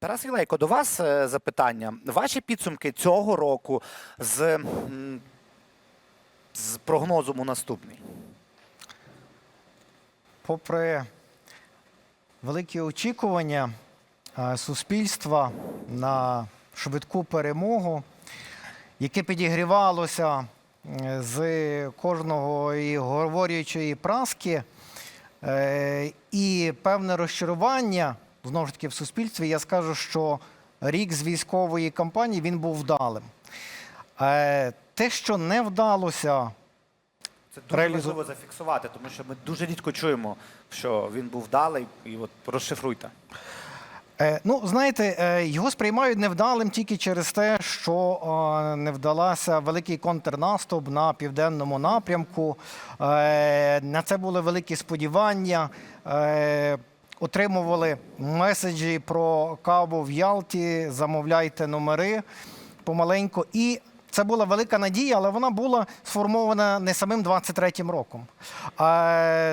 Тарас Вілейко, до вас е, запитання. Ваші підсумки цього року з, з прогнозом у наступний. попри великі очікування е, суспільства на швидку перемогу, яке підігрівалося з кожного і говорячої праски, е, і певне розчарування знову ж таки в суспільстві, я скажу, що рік з військової кампанії він був вдалим. Е, Те, що не вдалося Це дуже Реалізу- важливо зафіксувати, тому що ми дуже рідко чуємо, що він був вдалий, і от розшифруйте. Е, ну, знаєте, е, його сприймають невдалим тільки через те, що е, не вдалася великий контрнаступ на південному напрямку. Е, на це були великі сподівання. Е, отримували меседжі про каву в Ялті, замовляйте номери помаленьку. І це була велика надія, але вона була сформована не самим 23-м роком.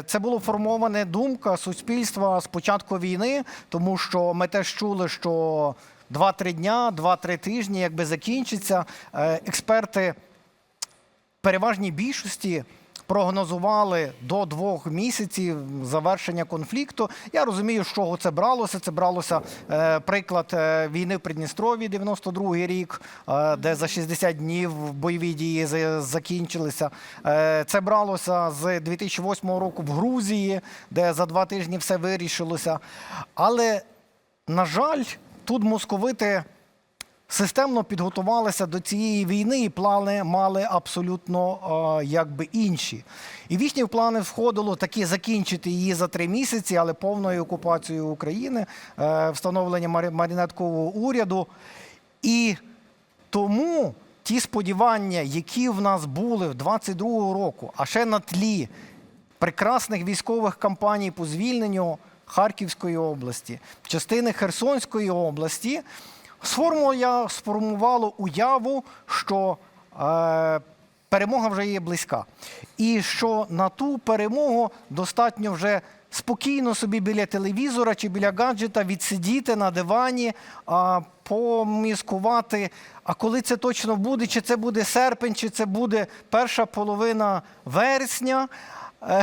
Це була формована думка суспільства з початку війни, тому що ми теж чули, що 2-3 дня, 2-3 тижні, якби закінчиться. Е, Експерти переважній більшості прогнозували до двох місяців завершення конфлікту. Я розумію, з чого це бралося. Це бралося е, приклад е, війни в Придністров'ї, 92-й рік, е, де за 60 днів бойові дії закінчилися. Це бралося з 2008 року в Грузії, де за два тижні все вирішилося. Але, на жаль, тут московити системно підготувалися до цієї війни і плани мали абсолютно якби інші. І в їхні плани входило таки закінчити її за три місяці, але повною окупацією України, е, встановлення марі- маріонеткового уряду. І тому ті сподівання, які в нас були в 22-го року, а ще на тлі прекрасних військових кампаній по звільненню Харківської області, частини Херсонської області, сформувало, сформувало уяву, що е, перемога вже є близька. І що на ту перемогу достатньо вже спокійно собі біля телевізора чи біля гаджета відсидіти на дивані, а, поміскувати, а коли це точно буде, чи це буде серпень, чи це буде перша половина вересня.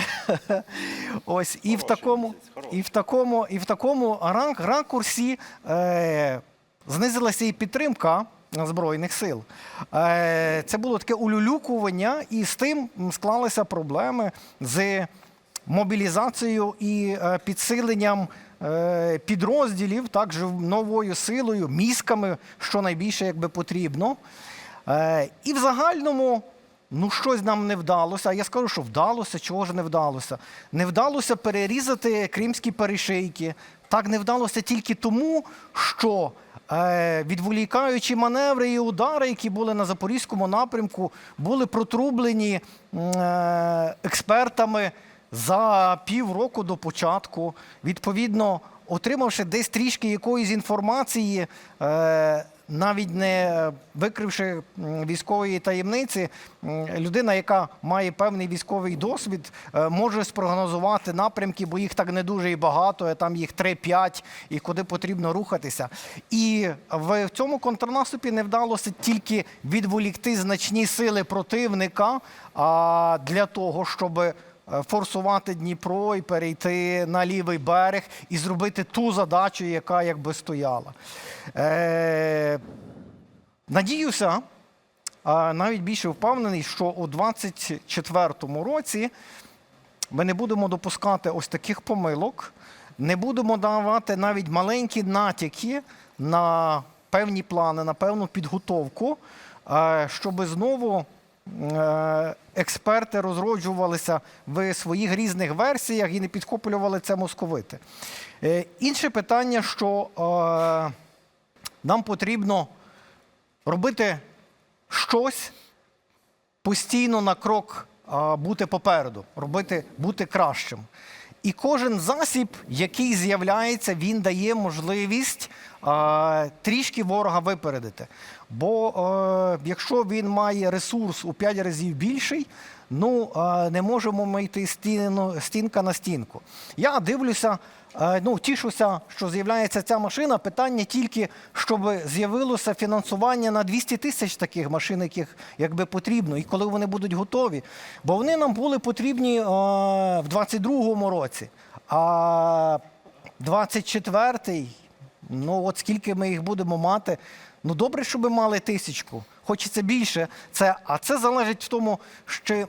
Ось і в такому, і в такому, і в такому ракурсі е, знизилася і підтримка Збройних сил. Е, це було таке улюлюкування, і з тим склалися проблеми з мобілізацією і е, підсиленням е, підрозділів, також новою силою, мізками, що найбільше якби потрібно. І в загальному. Ну, щось нам не вдалося. А я скажу, що вдалося, чого ж не вдалося. Не вдалося перерізати кримські перешийки. Так не вдалося тільки тому, що відволікаючі маневри і удари, які були на запорізькому напрямку, були протрублені е, експертами за півроку до початку. Відповідно, отримавши десь трішки якоїсь інформації, е, навіть не викривши військової таємниці, людина, яка має певний військовий досвід, е, може спрогнозувати напрямки, бо їх так не дуже і багато, а там їх 3-5, і куди потрібно рухатися. І в цьому контрнаступі не вдалося тільки відволікти значні сили противника для того, щоб е, форсувати Дніпро і перейти на лівий берег і зробити ту задачу, яка якби стояла. Е, надіюся, навіть більше впевнений, що у 2024 році ми не будемо допускати ось таких помилок, не будемо давати навіть маленькі натяки на певні плани, на певну підготовку, е, щоб знову е, експерти розроджувалися в своїх різних версіях і не підхоплювали це московити. Е, Інше питання, що е, нам потрібно робити щось постійно на крок бути попереду, робити, бути кращим. І кожен засіб, який з'являється, він дає можливість е, трішки ворога випередити. Бо е, якщо він має ресурс у 5 разів більший, ну е, не можемо ми йти стіну, стінка на стінку. Я дивлюся ну, тішуся, що з'являється ця машина. Питання тільки, щоб з'явилося фінансування на 200 тисяч таких машин, яких якби потрібно, і коли вони будуть готові. Бо вони нам були потрібні е, в 22-му році. А 24-й, ну от скільки ми їх будемо мати. Ну добре, щоб ми мали тисячку. Хочеться більше. Це, а це залежить в тому, що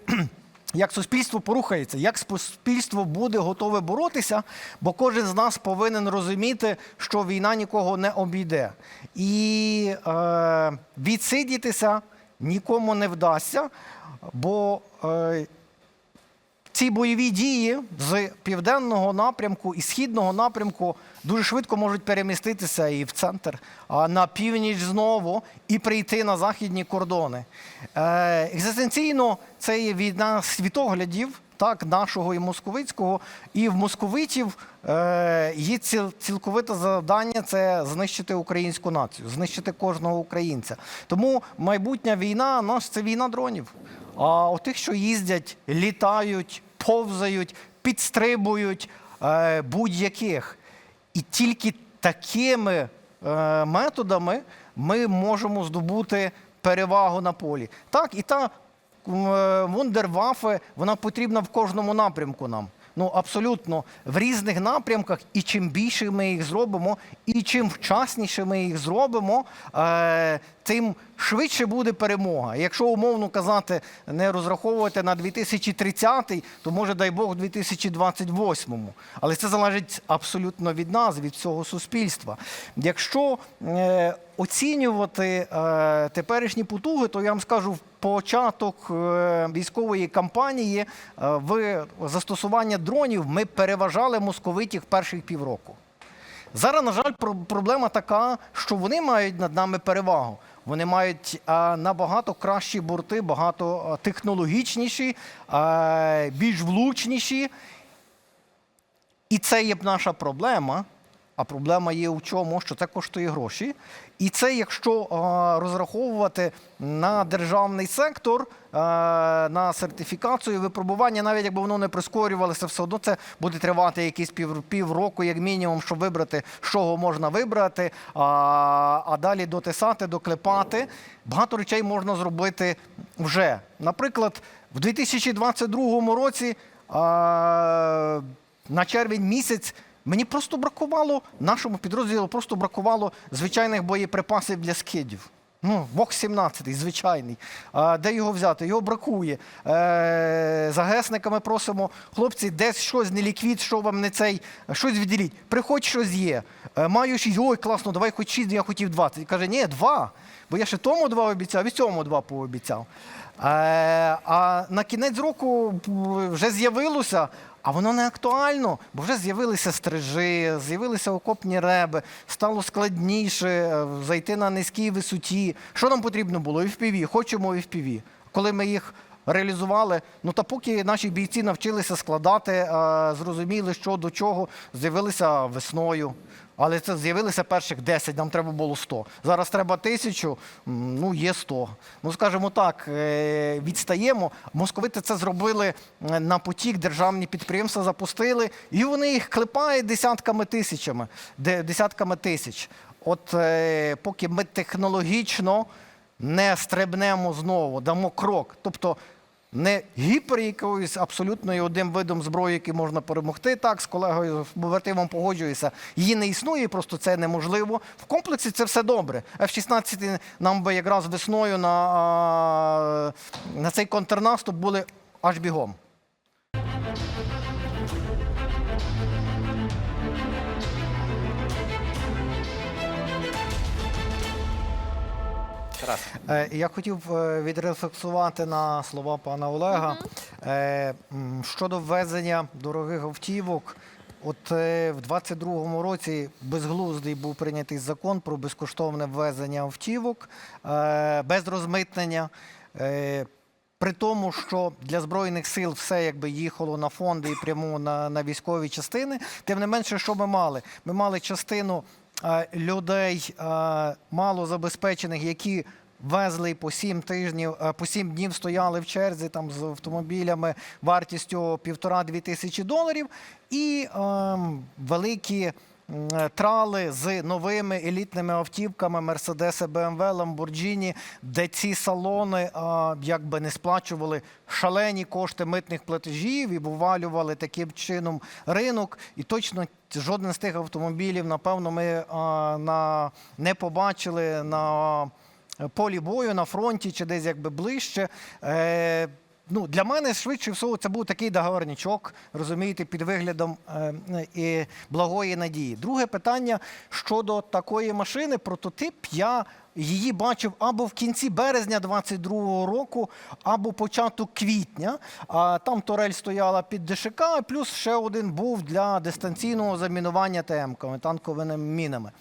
як суспільство порухається, як суспільство буде готове боротися, бо кожен з нас повинен розуміти, що війна нікого не обійде. І е, відсидітися нікому не вдасться, бо е, ці бойові дії з південного напрямку і східного напрямку дуже швидко можуть переміститися і в центр, а на північ знову і прийти на західні кордони. Е, екзистенційно це є війна світоглядів. Так, нашого і московицького, і в московитів е, є ціл, цілковите завдання це знищити українську націю, знищити кожного українця. Тому майбутня війна наш це війна дронів. А у тих, що їздять, літають, повзають, підстрибують е, будь-яких. І тільки такими е, методами ми можемо здобути перевагу на полі. Так, і та е, вундервафе, вона потрібна в кожному напрямку нам. Ну, абсолютно в різних напрямках, і чим більше ми їх зробимо, і чим вчасніше ми їх зробимо, е, тим швидше буде перемога. Якщо умовно казати, не розраховувати на 2030, то може дай Бог у 2028. Але це залежить абсолютно від нас, від всього суспільства. Якщо е, оцінювати е, теперішні потуги, то я вам скажу початок е, військової кампанії е, в застосування дронів ми переважали московитів перших півроку. Зараз, на жаль, про- проблема така, що вони мають над нами перевагу. Вони мають а, набагато кращі борти, багато технологічніші, а, більш влучніші. І це є наша проблема. А проблема є у чому, що це коштує гроші. І це, якщо розраховувати на державний сектор, на сертифікацію, випробування, навіть якби воно не прискорювалося, все одно це буде тривати якісь пів, півроку, як мінімум, щоб вибрати, чого можна вибрати, а, далі дотисати, доклепати. Багато речей можна зробити вже. Наприклад, в 2022 році на червень місяць. Мені просто бракувало, нашому підрозділу просто бракувало звичайних боєприпасів для скидів. Ну, Бог 17 звичайний. А, де його взяти? Його бракує. Е, за гесниками просимо, хлопці, десь щось не ліквід, що вам не цей, щось відділіть. Приходь, щось є. Е, маю шість, ой, класно, давай хоч шість, я хотів 20. Каже, ні, два. Бо я ще тому два обіцяв, і цьому два пообіцяв. Е, а на кінець року вже з'явилося, а воно не актуально, бо вже з'явилися стрижи, з'явилися окопні реби, стало складніше е, зайти на низькій висоті. Що нам потрібно було? І в піві, хочемо і в піві. Коли ми їх реалізували, ну та поки наші бійці навчилися складати, е, зрозуміли, що до чого, з'явилися весною. Але це з'явилися перших 10, нам треба було 100. Зараз треба тисячу, ну є 100. Ну, скажімо так, е, відстаємо. Московити це зробили е, на потік, державні підприємства запустили, і вони їх клепають десятками тисячами, десятками тисяч. От поки ми технологічно не стрибнемо знову, дамо крок. Тобто не гіпер якоюсь абсолютно одним видом зброї, який можна перемогти. Так, з колегою Бувертимом погоджуюся. Її не існує, просто це неможливо. В комплексі це все добре. F-16 нам би якраз весною на, на цей контрнаступ були аж бігом. Тарас. Е, Я хотів е, відрефлексувати на слова пана Олега м, щодо ввезення дорогих автівок. От в 22-му році безглуздий був прийнятий закон про безкоштовне ввезення автівок без розмитнення. При тому, що для збройних сил все якби їхало на фонди і прямо на, на військові частини. Тим не менше, що ми мали? Ми мали частину людей мало малозабезпечених, які везли по сім тижнів, по сім днів стояли в черзі там з автомобілями вартістю півтора-дві тисячі доларів, і ем, великі. Е, Трали з новими елітними автівками Mercedes, BMW, Lamborghini, де ці салони якби не сплачували шалені кошти митних платежів і вивалювали таким чином ринок. І точно жоден з тих автомобілів, напевно, ми на, не побачили на полі бою, на фронті чи десь якби ближче. Ну, для мене швидше всього це був такий договорничок, розумієте, під виглядом е, і благої надії. Друге питання щодо такої машини, прототип я її бачив або в кінці березня 22-го року, або початок квітня. А там турель стояла під ДШК, плюс ще один був для дистанційного замінування ТМ-ками, танковими мінами.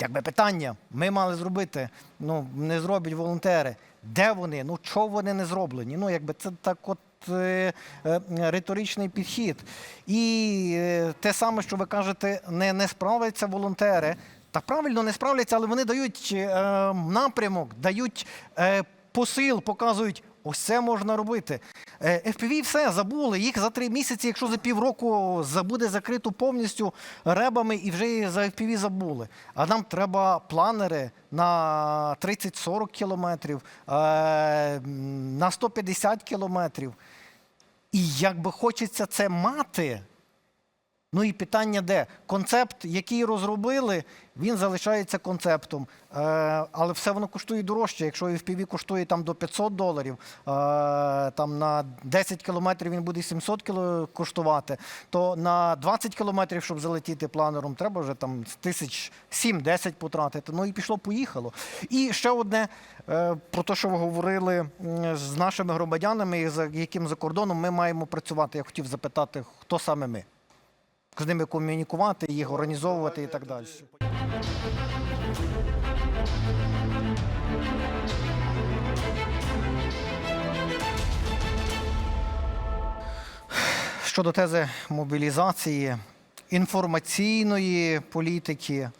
Якби питання, ми мали зробити, ну не зроблять волонтери. Де вони? Ну чого вони не зроблені? Ну, якби це так от. е, е, Риторичний підхід. І е, те саме, що ви кажете, не, не справляться волонтери. Та правильно не справляться, але вони дають е, напрямок, дають е, посил, показують, ось це можна робити. Е, FPV все забули. Їх за три місяці, якщо за півроку буде закрито повністю ребами і вже за FPV забули. А нам треба планери на 30-40 кілометрів, е, на 150 кілометрів. І як би хочеться це мати. Ну і питання де? Концепт, який розробили, він залишається концептом. Е, але все воно коштує дорожче. Якщо FPV коштує там до 500 доларів, е, там на 10 кілометрів він буде 700 кіло коштувати, то на 20 кілометрів, щоб залетіти планером, треба вже там тисяч 7-10 потратити. Ну і пішло-поїхало. І ще одне е, про те, що ви говорили з нашими громадянами, яким за кордоном ми маємо працювати. Я хотів запитати, хто саме ми з ними комунікувати, їх організовувати і так далі. Щодо тези мобілізації, інформаційної політики,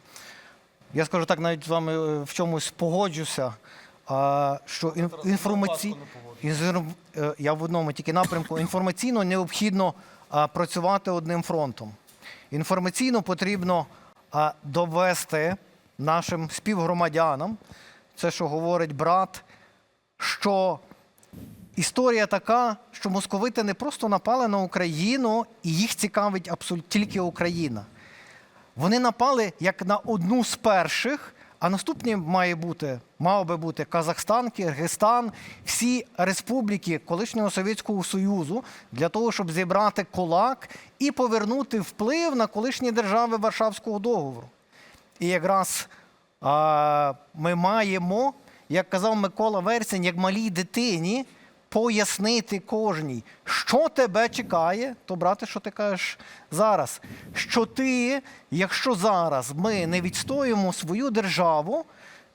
я скажу так, навіть з вами е, в чомусь погоджуся. Що ін- інформаці... е, я в одному тільки напрямку інформаційно необхідно працювати одним фронтом. Інформаційно потрібно довести нашим співгромадянам, це, що говорить брат, що історія така, що московити не просто напали на Україну, і їх цікавить абсолютно тільки Україна. Вони напали як на одну з перших, а наступні має бути, мав би бути Казахстан, Киргизстан, всі республіки колишнього Совєтського Союзу для того, щоб зібрати кулак і повернути вплив на колишні держави Варшавського договору. І якраз а, ми маємо, як казав Микола Версень, як малій дитині, пояснити кожній, що тебе чекає, то брате, що ти кажеш зараз. Що ти, якщо зараз ми не відстоїмо свою державу,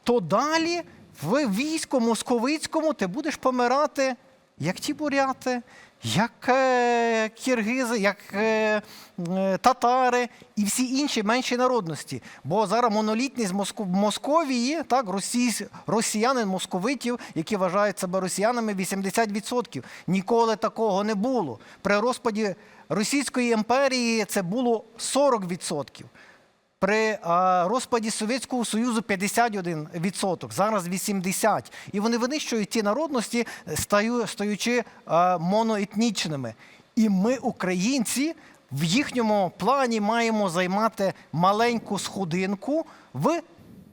то далі в війську московицькому ти будеш помирати, як ті буряти, як е, киргизи, як е, е, татари і всі інші менші народності. Бо зараз монолітність Моско- Московії, так, російсь, росіянин, московитів, які вважають себе росіянами, 80%. Ніколи такого не було. При розпаді Російської імперії це було 40%. При розпаді Совєтського Союзу 51%, зараз 80%. І вони винищують ті народності, стаючи моноетнічними. І ми, українці, в їхньому плані маємо займати маленьку сходинку в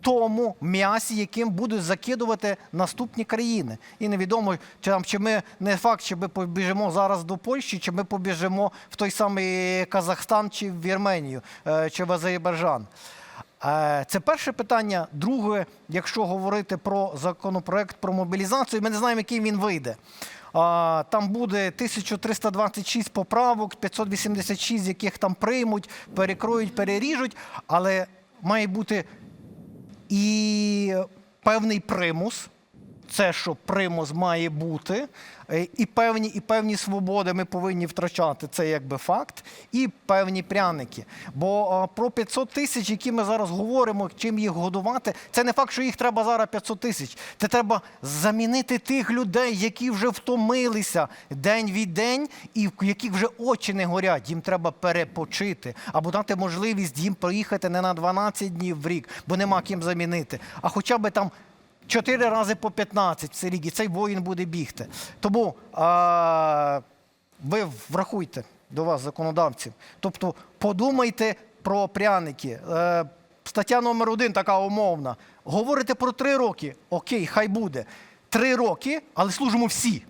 тому м'ясі, яким будуть закидувати наступні країни. І невідомо, чи, чи ми не факт, чи ми побіжимо зараз до Польщі, чи ми побіжимо в той самий Казахстан, чи в Вірменію, е, чи в Азербайджан. Е, Це перше питання. Друге, якщо говорити про законопроект про мобілізацію, ми не знаємо, який він вийде. Там буде 1326 поправок, 586, з яких там приймуть, перекроють, переріжуть, але має бути і певний примус. Це, що примус має бути, е, і певні, і певні свободи ми повинні втрачати. Це якби факт, і певні пряники. Бо про 500 тисяч, які ми зараз говоримо, чим їх годувати, це не факт, що їх треба зараз 500 тисяч. Це треба замінити тих людей, які вже втомилися день від день, і в яких вже очі не горять. Їм треба перепочити або дати можливість їм проїхати не на 12 днів в рік, бо нема ким замінити, а хоча б там. Чотири рази по 15 в цей рік, і цей воїн буде бігти. Тому а, ви врахуйте до вас, законодавців. Тобто подумайте про пряники. Е, стаття номер один така умовна. Говорите про три роки. Окей, хай буде. Три роки, але служимо всі.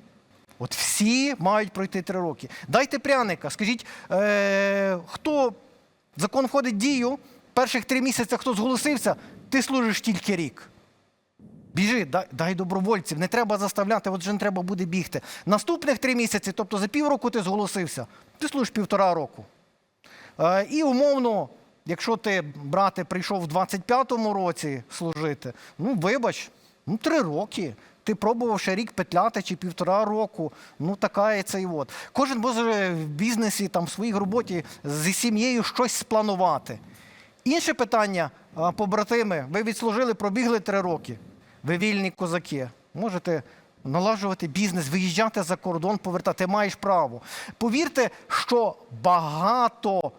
От всі мають пройти три роки. Дайте пряника. Скажіть, е, хто закон входить в дію, перших три місяці хто зголосився, ти служиш тільки рік. Біжи, дай, дай добровольців, не треба заставляти, от вже не треба буде бігти. Наступних три місяці, тобто за півроку ти зголосився, ти служиш півтора року. Е, і умовно, якщо ти, брате, прийшов в 25-му році служити, ну вибач, ну три роки. Ти пробував ще рік петляти чи півтора року. Ну така і це і от. Кожен може в бізнесі, там, в своїй роботі зі сім'єю щось спланувати. Інше питання, побратими, ви відслужили, пробігли три роки. Ви вільні козаки. Можете налагоджувати бізнес, виїжджати за кордон, повертати. Маєш право. Повірте, що багато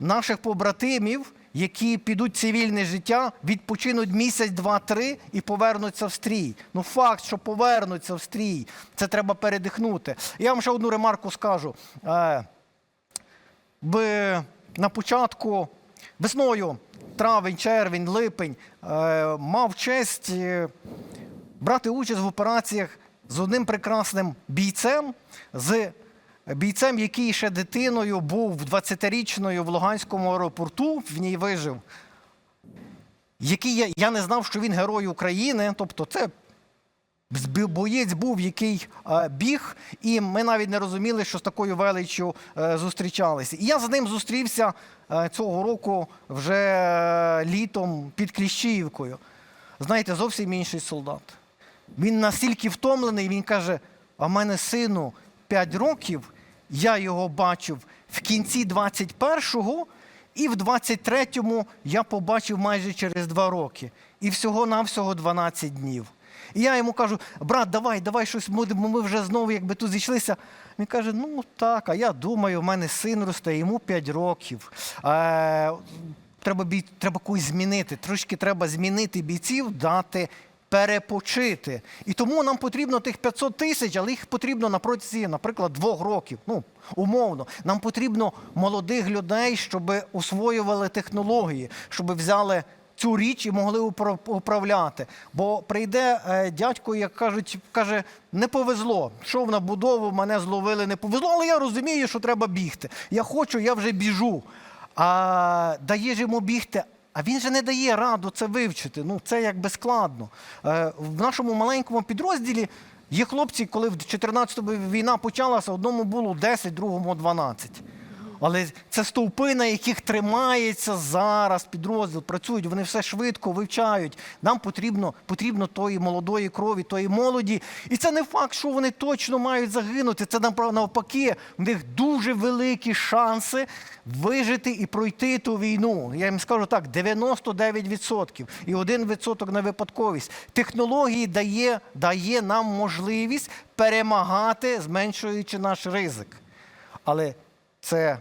наших побратимів, які підуть в цивільне життя, відпочинуть місяць, два-три і повернуться в стрій. Ну, факт, що повернуться в стрій, це треба передихнути. Я вам ще одну ремарку скажу. Е, на початку весною, травень, червень, липень, е, мав честь е, брати участь в операціях з одним прекрасним бійцем, з бійцем, який ще дитиною був 20-річною в Луганському аеропорту, в ній вижив. Який я, я не знав, що він герой України. Тобто, це боєць був, який е, біг, і ми навіть не розуміли, що з такою величчю е, зустрічалися. І я з ним зустрівся е, цього року вже літом під Кліщіївкою. Знаєте, зовсім інший солдат. Він настільки втомлений, він каже: а в мене сину 5 років, я його бачив в кінці 21-го, і в 23-му я побачив майже через 2 роки. І всього-навсього 12 днів. І я йому кажу, брат, давай, давай щось будемо, ми вже знову якби тут зійшлися. Він каже: ну так, а я думаю, в мене син росте, йому 5 років. Е, треба, бій, треба когось змінити. Трошки треба змінити бійців, дати перепочити. І тому нам потрібно тих 500 тисяч, але їх потрібно на протязі, наприклад, двох років. Ну, умовно. Нам потрібно молодих людей, щоб освоювали технології, щоб взяли цю річ і могли управляти. Бо прийде е, дядько, як кажуть, каже, не повезло. Йшов на будову, мене зловили, не повезло, але я розумію, що треба бігти. Я хочу, я вже біжу. А дає ж йому бігти. А він же не дає раду це вивчити. Ну, це якби складно. Е, в нашому маленькому підрозділі є хлопці, коли в 14-му війна почалася, одному було 10, другому 12. Але це стовпи, на яких тримається зараз підрозділ, працюють, вони все швидко вивчають. Нам потрібно, потрібно тої молодої крові, тої молоді. І це не факт, що вони точно мають загинути. Це навпаки, в них дуже великі шанси вижити і пройти ту війну. Я їм скажу так: 99% і 1% на випадковість. Технології дає, дає нам можливість перемагати, зменшуючи наш ризик. Але це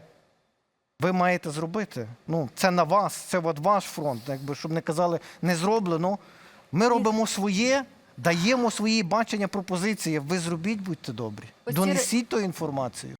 ви маєте зробити. Ну, це на вас, це от ваш фронт. Якби, щоб не казали, не зроблено. Ми робимо своє, даємо свої бачення, пропозиції. Ви зробіть, будьте добрі. Донесіть ту інформацію.